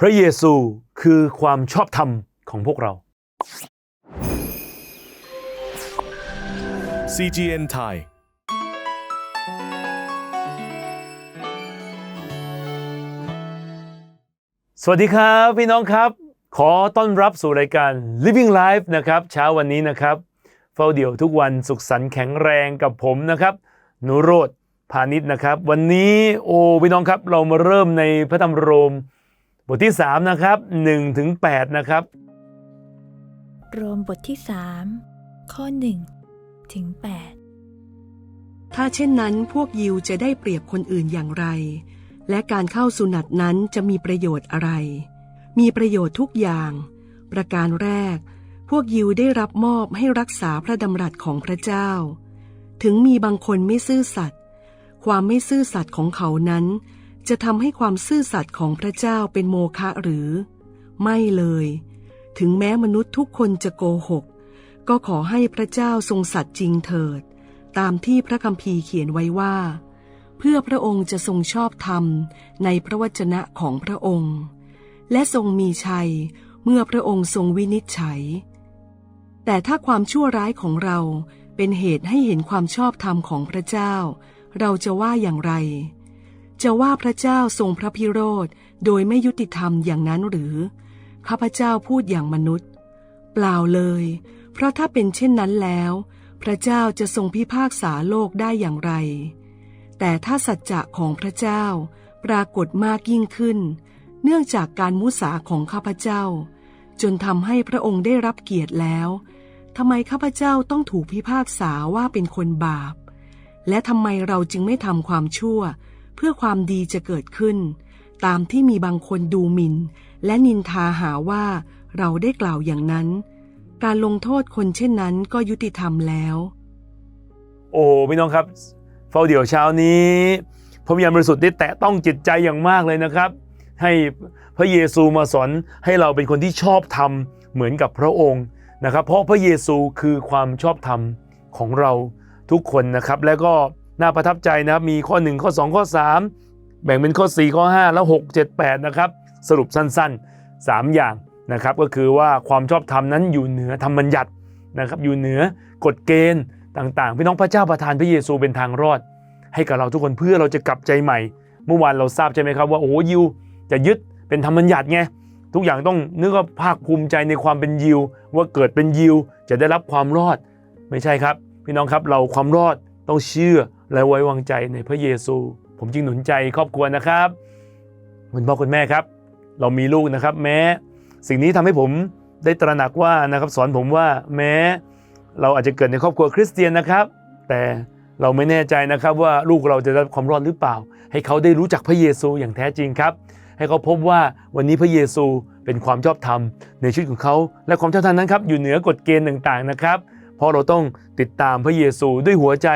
พระเยซูคือความชอบธรรมของพวกเรา CGN Thai สวัสดีครับพี่น้องครับ ขอต้อนรับสู่รายการ Living Life นะครับ เช้าวันนี้นะครับ เฝ้าเดี่ยวทุกวันสุขสันต์แข็งแรงกับผมนะครับนุโรธพาณิชย์นะครับ วันนี้โอ้พี่น้องครับเรามาเริ่มในพระธรรมโรม บทที่ 3 นะครับ1ถึง8นะครับโรมบทที่ 3 ข้อ 1 ถึง 8 ถ้าเช่นนั้นพวกยิวจะได้เปรียบคนอื่นอย่างไร และการเข้าสุนัตนั้นจะมีประโยชน์อะไร มีประโยชน์ทุกอย่าง ประการแรก พวกยิวได้รับมอบให้รักษาพระดำรัสของพระเจ้า ถึงมีบางคนไม่ซื่อสัตย์ความไม่ซื่อสัตย์ของเขานั้น จะทำให้ความซื่อสัตย์ของพระเจ้าเป็นโมฆะหรือ ไม่เลย ถึงแม้มนุษย์ทุกคนจะโกหก ก็ขอให้พระเจ้าทรงสัตย์จริงเถิด ตามที่พระคัมภีร์เขียนไว้ว่า เพื่อพระองค์จะทรงชอบธรรมในพระวจนะของพระองค์ และทรงมีชัยเมื่อพระองค์ทรงวินิจฉัย แต่ถ้าความชั่วร้ายของเราเป็นเหตุให้เห็นความชอบธรรมของพระเจ้า เราจะว่าอย่างไร จะว่าพระเจ้าทรงพระพิโรธโดยไม่ยุติธรรมอย่างนั้นหรือข้าพเจ้าพูดอย่างมนุษย์ เปล่าเลย เพราะถ้าเป็นเช่นนั้นแล้ว พระเจ้าจะทรงพิพากษาโลกได้อย่างไร แต่ถ้าสัจจะของพระเจ้าปรากฏมากยิ่งขึ้น เนื่องจากการมุสาของข้าพเจ้า จนทำให้พระองค์ได้รับเกียรติแล้วทำไมข้าพเจ้าต้องถูกพิพากษาว่าเป็นคนบาป และทำไมเราจึงไม่ทำความชั่ว เพื่อความดีจะเกิดขึ้น ตามที่มีบางคนดูหมิ่น และนินทาหาว่าเราได้กล่าวอย่างนั้น การลงโทษคนเช่นนั้นก็ยุติธรรมแล้ว โอ้พี่น้องครับเฝ้าเดี่ยวเช้านี้พระวิญญาณบริสุทธิ์ได้แตะต้องจิตใจอย่างมากเลยนะครับ ให้พระเยซูมาสอนให้เราเป็นคนที่ชอบธรรมเหมือนกับพระองค์นะครับ เพราะพระเยซูคือความชอบธรรมของเราทุกคนนะครับ แล้วก็ น่าประทับใจนะครับมีข้อ 1 ข้อ 2 ข้อ 3 แบ่งเป็นข้อ 4 ข้อ 5 แล้ว 6 7 8 นะครับ สรุปสั้นๆ 3 อย่างนะครับก็คือว่าความชอบธรรมนั้นอยู่เหนือธรรมบัญญัตินะครับอยู่เหนือกฎเกณฑ์ต่างๆ พี่น้องพระเจ้าประทานพระเยซูเป็นทางรอด ให้กับเราทุกคนเพื่อเราจะกลับใจใหม่ เมื่อวานเราทราบใช่ไหมครับว่าโอ้โหยิวจะยึดเป็นธรรมบัญญัติไงทุกอย่างต้องนึกว่าภาคภูมิใจในความเป็นยิว ว่าเกิดเป็นยิวจะได้รับความรอดไม่ใช่ครับ พี่น้องครับเราความรอดต้องเชื่อ และไว้วางใจในพระเยซู ผมจึงหนุนใจครอบครัวนะครับคุณพ่อคุณแม่ครับ เรามีลูกนะครับ แม้ สิ่งนี้ทำให้ผมได้ตระหนักว่านะครับสอนผมว่าแม้ เราอาจจะเกิดในครอบครัวคริสเตียนนะครับ แต่เราไม่แน่ใจนะครับว่าลูกเราจะได้รับความรอดหรือเปล่า ให้เขาได้รู้จักพระเยซูอย่างแท้จริงครับ ให้เขาพบว่าวันนี้พระเยซูเป็นความชอบธรรมในชีวิตของเขา และความชอบธรรมนั้นครับอยู่เหนือกฎเกณฑ์ต่างๆนะครับ เพราะเราต้องติดตามพระเยซูด้วยหัวใจ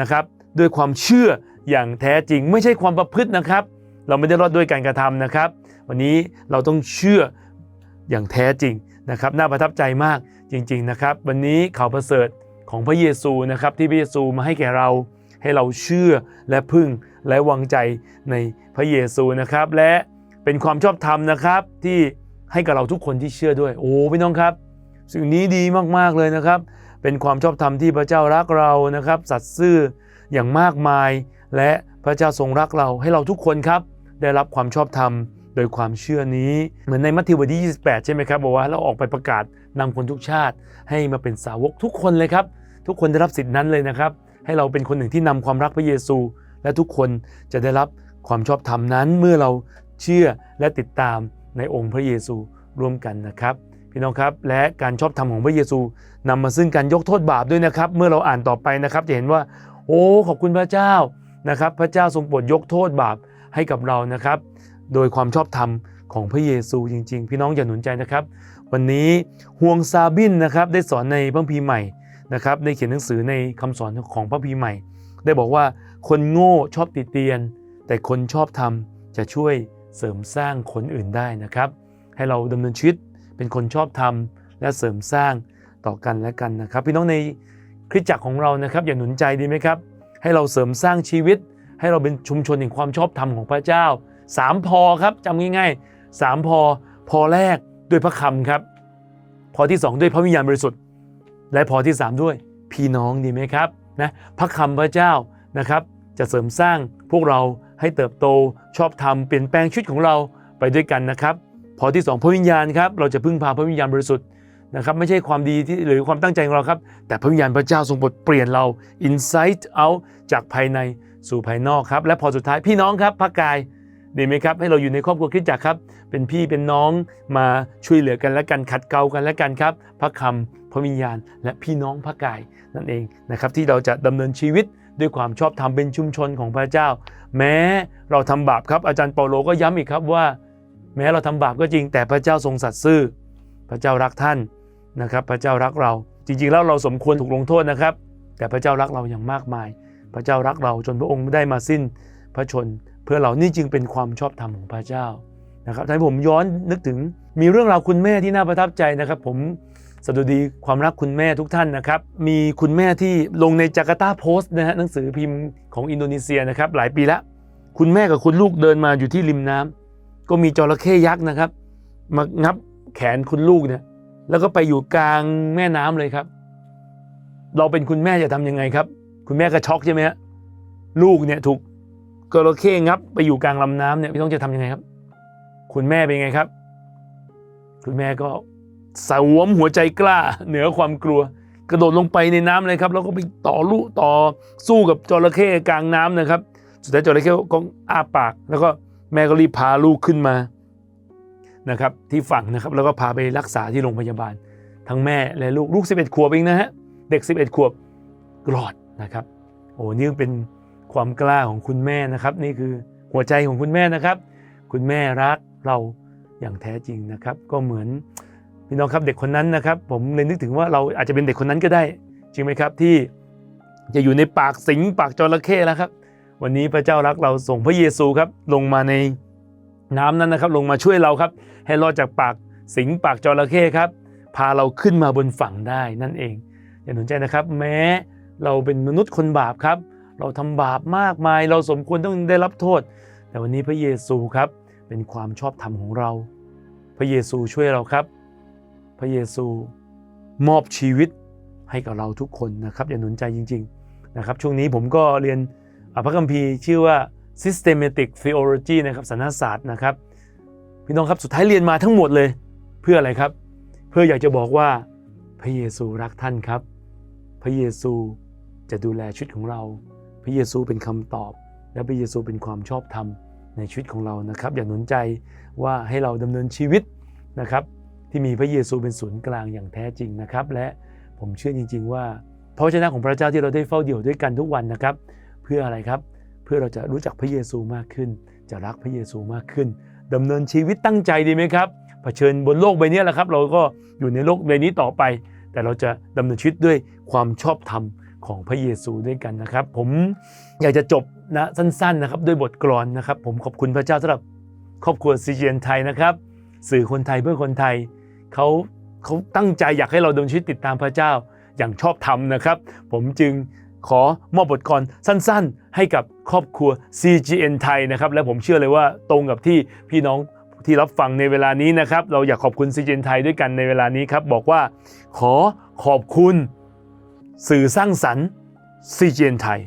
นะครับ ด้วยความเชื่ออย่างแท้จริง ไม่ใช่ความประพฤตินะครับ เราไม่ได้รอดด้วยการกระทำนะครับ วันนี้เราต้องเชื่ออย่างแท้จริงนะครับ น่าประทับใจมากจริง ๆนะครับ วันนี้ข่าวประเสริฐของพระเยซูนะครับที่พระเยซูมาให้แก่เราให้เราเชื่อและพึ่งและวางใจในพระเยซูนะครับ และเป็นความชอบธรรมนะครับที่ให้กับเราทุกคนที่เชื่อด้วย โอ้พี่น้องครับ สิ่งนี้ดีมากๆเลยนะครับ เป็นความชอบธรรมที่พระเจ้ารักเรานะครับ สัตย์ซื่อ อย่างมากมาย และพระเจ้าทรงรักเราให้เราทุกคนครับ ได้รับความชอบธรรมโดยความเชื่อนี้ เหมือนในมัทธิวบทที่ 28 ใช่ไหมครับบอกว่าเราออกไปประกาศนำคนทุกชาติ ให้มาเป็นสาวกทุกคนเลยครับ ทุกคนได้รับสิทธินั้นเลยนะครับ ให้เราเป็นคนหนึ่งที่นำความรักพระเยซู และทุกคนจะได้รับความชอบธรรมนั้นเมื่อเราเชื่อและติดตามในองค์พระเยซูร่วมกันนะครับพี่น้องครับและการชอบธรรมของพระเยซูนำมาซึ่งการยกโทษบาปด้วยนะครับ เมื่อเราอ่านต่อไปนะครับ จะเห็นว่า โอ้ ขอบคุณพระเจ้านะครับ พระเจ้าทรงโปรดยกโทษบาปให้กับเรานะครับ โดยความชอบธรรมของพระเยซูจริง ๆ พี่น้องอย่าหนุนใจนะครับ วันนี้ฮวงซาบินนะครับได้สอนในพระคัมภีใหม่นะครับได้เขียนหนังสือในคำสอนของพระคัมภีใหม่ ได้บอกว่าคนโง่ชอบติเตียน แต่คนชอบธรรมจะช่วยเสริมสร้างคนอื่นได้นะครับ ให้เราดำเนินชีวิตเป็นคนชอบธรรมและเสริมสร้างต่อกันและกันนะครับ พี่น้องใน คริสตจักรของเรานะครับอย่าหนุนใจดีไหมครับ ให้เราเสริมสร้างชีวิต ให้เราเป็นชุมชนแห่งความชอบธรรมของพระเจ้าสามพอครับจำง่ายสามพอพอแรกด้วยพระคำครับ พอที่สองด้วยพระวิญญาณบริสุทธิ์ และพอที่สามด้วยพี่น้องดีไหมครับนะพระคำพระเจ้านะครับจะเสริมสร้างพวกเราให้เติบโตชอบธรรมเปลี่ยนแปลงชีวิตของเราไปด้วยกันนะครับ พอที่สองพระวิญญาณครับเราจะพึ่งพาพระวิญญาณบริสุทธิ์ นะครับไม่ใช่ความดีที่หรือความตั้งใจของเราครับ แต่พระวิญญาณพระเจ้าทรงบทเปลี่ยนเรา inside out จากภายในสู่ภายนอกครับ และพอสุดท้ายพี่น้องครับพระกายดีไหมครับให้เราอยู่ในครอบครัวคริสตจักรครับ เป็นพี่เป็นน้องมาช่วยเหลือกันและกันขัดเกลากันและกันครับ พระคำพระวิญญาณ และพี่น้องพระกายนั่นเองนะครับที่เราจะดำเนินชีวิตด้วยความชอบธรรมเป็นชุมชนของพระเจ้า แม้เราทำบาปครับอาจารย์เปาโลก็ย้ำอีกครับว่า แม้เราทำบาปก็จริงแต่พระเจ้าทรงสัตย์ซื่อ พระเจ้ารักท่าน นะครับพระเจ้ารักเราจริงๆแล้วเราสมควรถูกลงโทษนะครับ แต่พระเจ้ารักเราอย่างมากมาย พระเจ้ารักเราจนพระองค์ได้มาสิ้นพระชน เพื่อเรานี่จึงเป็นความชอบธรรมของพระเจ้านะครับถ้าผมย้อนนึกถึงมีเรื่องราวคุณแม่ที่น่าประทับใจนะครับ ผมสดุดีความรักคุณแม่ทุกท่านนะครับ มีคุณแม่ที่ลงในจาการ์ตาโพสต์นะฮะหนังสือพิมพ์ของอินโดนีเซียนะครับ หลายปีแล้ว คุณแม่กับคุณลูกเดินมาอยู่ที่ริมน้ำก็มีจระเข้ยักษ์นะครับ มางับแขนคุณลูกเนี่ย แล้วก็ไปอยู่กลางแม่น้ำเลยครับ เราเป็นคุณแม่จะทำยังไงครับ คุณแม่ก็ช็อกใช่ไหมฮะลูกเนี่ยถูกจระเข้งับ ไปอยู่กลางลำน้ำเนี่ยพี่ต้องจะทำยังไงครับ คุณแม่เป็นไงครับ คุณแม่ก็สวมหัวใจกล้า เหนือความกลัว กระโดดลงไปในน้ำเลยครับ แล้วก็ไปต่อลูกต่อสู้กับจระเข้กลางน้ำนะครับ สุดท้ายจระเข้ก็อ้าปาก แล้วก็แม่ก็รีบพาลูกขึ้นมา นะครับที่ฝั่งนะครับแล้วก็พาไปรักษาที่โรงพยาบาล ทั้งแม่และลูกลูก 11 ขวบเองนะฮะเด็ก 11 ขวบรอดนะครับโอ้นี่เป็นความกล้าของคุณแม่นะครับ นี่คือหัวใจของคุณแม่นะครับ คุณแม่รักเราอย่างแท้จริงนะครับ ก็เหมือนพี่น้องครับเด็กคนนั้นนะครับ ผมเลยนึกถึงว่าเราอาจจะเป็นเด็กคนนั้นก็ได้ จริงไหมครับที่จะอยู่ในปากสิงปากจระเข้แล้วครับ วันนี้พระเจ้ารักเราส่งพระเยซูครับ ลงมาในน้ำนั้นนะครับ ลงมาช่วยเราครับ ให้รอดจากปากสิงปากจระเข้ครับ พาเราขึ้นมาบนฝั่งได้นั่นเองอย่าสนใจนะครับ แม้เราเป็นมนุษย์คนบาปครับ เราทำบาปมากมาย เราสมควรต้องได้รับโทษ แต่วันนี้พระเยซูครับเป็นความชอบธรรมของเรา พระเยซูช่วยเราครับ พระเยซูมอบชีวิตให้กับเราทุกคนนะครับอย่าหนุนใจจริง ๆนะครับ ช่วงนี้ผมก็เรียนอ่าพระคัมภีร์ชื่อว่า systematic theology นะครับสันศาสตร์นะครับ พี่น้องครับสุดท้ายเรียนมาทั้งหมดเลยเพื่ออะไรครับ เพื่ออยากจะบอกว่าพระเยซูรักท่านครับ พระเยซูจะดูแลชีวิตของเรา พระเยซูเป็นคำตอบ และพระเยซูเป็นความชอบธรรมในชีวิตของเรานะครับ อย่าหนุนใจว่าให้เราดำเนินชีวิตนะครับที่มีพระเยซูเป็นศูนย์กลางอย่างแท้จริงนะครับ และผมเชื่อจริง ๆ ว่าพระวจนะของพระเจ้าที่เราได้เฝ้าเดี่ยวด้วยกันทุกวันนะครับ เพื่ออะไรครับ เพื่อเราจะรู้จักพระเยซูมากขึ้น จะรักพระเยซูมากขึ้น ดำเนินชีวิตตั้งใจดีไหมครับเผชิญบนโลกใบนี้แหละครับ เราก็อยู่ในโลกใบนี้ต่อไป แต่เราจะดำเนินชีวิตด้วยความชอบธรรมของพระเยซูด้วยกันนะครับ ผมอยากจะจบนะสั้นๆนะครับด้วยบทกลอนนะครับ ผมขอบคุณพระเจ้าสำหรับครอบครัวซีเจียนไทยนะครับ สื่อคนไทยเพื่อคนไทยเขาเขาตั้งใจอยากให้เราดำเนินชีวิตติดตามพระเจ้าอย่างชอบธรรมนะครับ ผมจึงขอมอบบทกลสั้นๆ ให้กับ ครอบครัว CGN ไทยนะครับและผมเชื่อเลยว่าตรงกับที่พี่น้องที่รับฟังในเวลานี้นะครับ เราอยากขอบคุณ CGN ไทยด้วยกันในเวลานี้ครับ บอกว่าขอขอบคุณสื่อสร้างสรรค์ CGN ไทย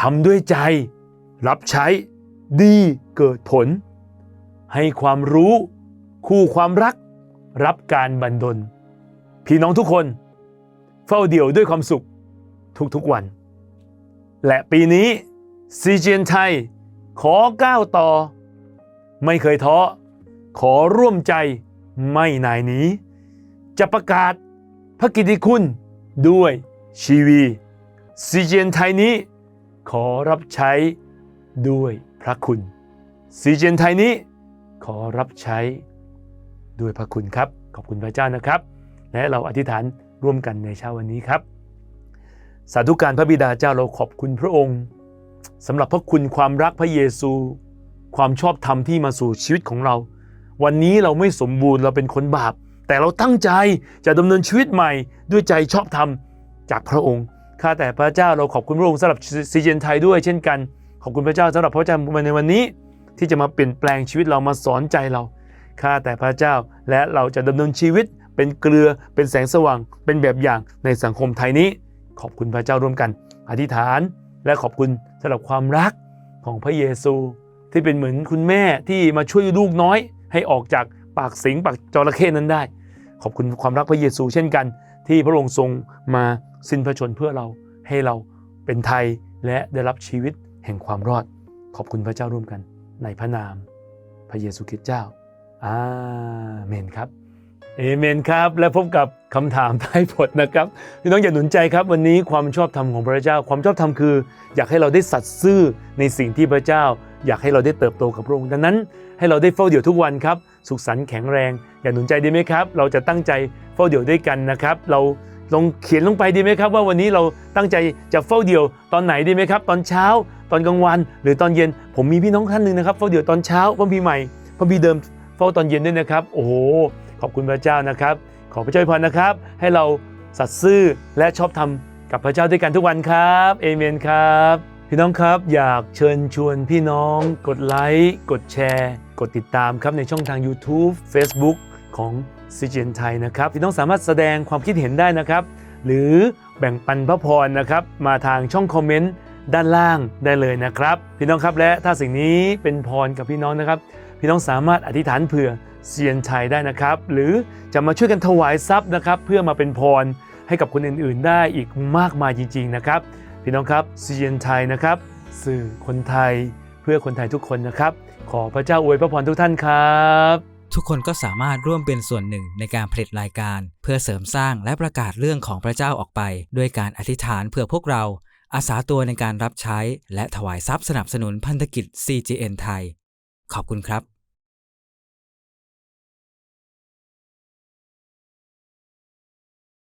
ทำด้วยใจ รับใช้ดีเกิดผล ให้ความรู้ คู่ความรัก รับการบันดล พี่น้องทุกคน เฝ้าเดี่ยวด้วยความสุขทุกๆวัน และปีนี้ ซีเจียนไทย ขอก้าวต่อ ไม่เคยท้อ ขอร่วมใจไม่นายหนีจะประกาศพระกิตติคุณด้วยชีวีซีเจียนไทยนี้ ขอรับใช้ด้วยพระคุณซีเจียนไทยนี้ ขอรับใช้ด้วยพระคุณครับ ขอบคุณพระเจ้านะครับ และเราอธิษฐานร่วมกันในเช้าวันนี้ครับ สาธุการพระบิดาเจ้าเราขอบคุณพระองค์ สำหรับพระคุณความรักพระเยซู ความชอบธรรมที่มาสู่ชีวิตของเรา วันนี้เราไม่สมบูรณ์เราเป็นคนบาป แต่เราตั้งใจจะดำเนินชีวิตใหม่ด้วยใจชอบธรรมจากพระองค์ข้าแต่พระเจ้าเราขอบคุณพระองค์สำหรับซีเจนไทยด้วยเช่นกัน ขอบคุณพระเจ้าสำหรับพระเจ้าในวันนี้ ที่จะมาเปลี่ยนแปลงชีวิตเรามาสอนใจเราข้าแต่พระเจ้าและเราจะดำเนินชีวิต เป็นเกลือเป็นแสงสว่าง เป็นแบบอย่างในสังคมไทยนี้ ขอบคุณพระเจ้าร่วมกัน อธิษฐาน และขอบคุณสำหรับความรักของพระเยซู ที่เป็นเหมือนคุณแม่ที่มาช่วยลูกน้อย ให้ออกจากปากสิงปากจระเข้นั้นได้ ขอบคุณความรักพระเยซู เช่นกัน ที่พระองค์ทรงมาสิ้นพระชนเพื่อเราให้เราเป็นไทยและได้รับชีวิตแห่งความรอด ขอบคุณพระเจ้าร่วมกันในพระนาม พระเยซูคริสต์เจ้าอาเมนครับ เอเมนครับ และพบกับคำถามท้ายบทนะครับพี่น้องอย่าหนุนใจครับ วันนี้ความชอบธรรมของพระเจ้า ความชอบธรรมคือ อยากให้เราได้สัตย์ซื่อในสิ่งที่พระเจ้า อยากให้เราได้เติบโตกับพระองค์ดังนั้น ให้เราได้เฝ้าเดี่ยวทุกวันครับ สุขสันต์แข็งแรง อย่าหนุนใจดีไหมครับ เราจะตั้งใจเฝ้าเดี่ยวด้วยกันนะครับ เราลองเขียนลงไปดีไหมครับ ว่าวันนี้เราตั้งใจจะเฝ้าเดี่ยวตอนไหนดีไหมครับ ตอนเช้า ตอนกลางวัน หรือตอนเย็น ผมมีพี่น้องท่านหนึ่งนะครับเฝ้าเดี่ยวตอนเช้าพระพีใหม่พระพีเดิมเฝ้าตอนเย็นด้วยนะครับ โอ้โห อบคุณพระเจ้านะครับ ขอพระเจ้าอวยพรนะครับ ให้เราสัตย์ซื่อและชอบธรรมกับพระเจ้าด้วยกันทุกวันครับเอเมนครับ พี่น้องครับอยากเชิญชวนพี่น้อง กดไลค์กดแชร์ กดติดตามครับในช่องทาง YouTube Facebook ของ c g n ไทยนะครับ พี่น้องสามารถแสดงความคิดเห็นได้นะครับ หรือแบ่งปันพระพรนะครับ มาทางช่องคอมเมนต์ด้านล่างได้เลยนะครับ พี่น้องครับและถ้าสิ่งนี้เป็นพรกับพี่น้องนะครับ พี่น้องสามารถอธิษฐานเผื่อ เซียนไทยได้นะครับ หรือจะมาช่วยกันถวายทรัพย์นะครับ เพื่อมาเป็นพรให้กับคนอื่นๆ ได้อีกมากมายจริง ๆ นะครับ พี่น้องครับเซียนไทยนะครับ สื่อคนไทยเพื่อคนไทยทุกคนนะครับ ขอพระเจ้าอวยพระพรทุกท่านครับ ทุกคนก็สามารถร่วมเป็นส่วนหนึ่งในการผลิตรายการ เพื่อเสริมสร้างและประกาศเรื่องของพระเจ้าออกไป ด้วยการอธิษฐานเพื่อพวกเรา อาสาตัวในการรับใช้ และถวายทรัพย์สนับสนุนพันธกิจ CGN ไทย ขอบคุณครับ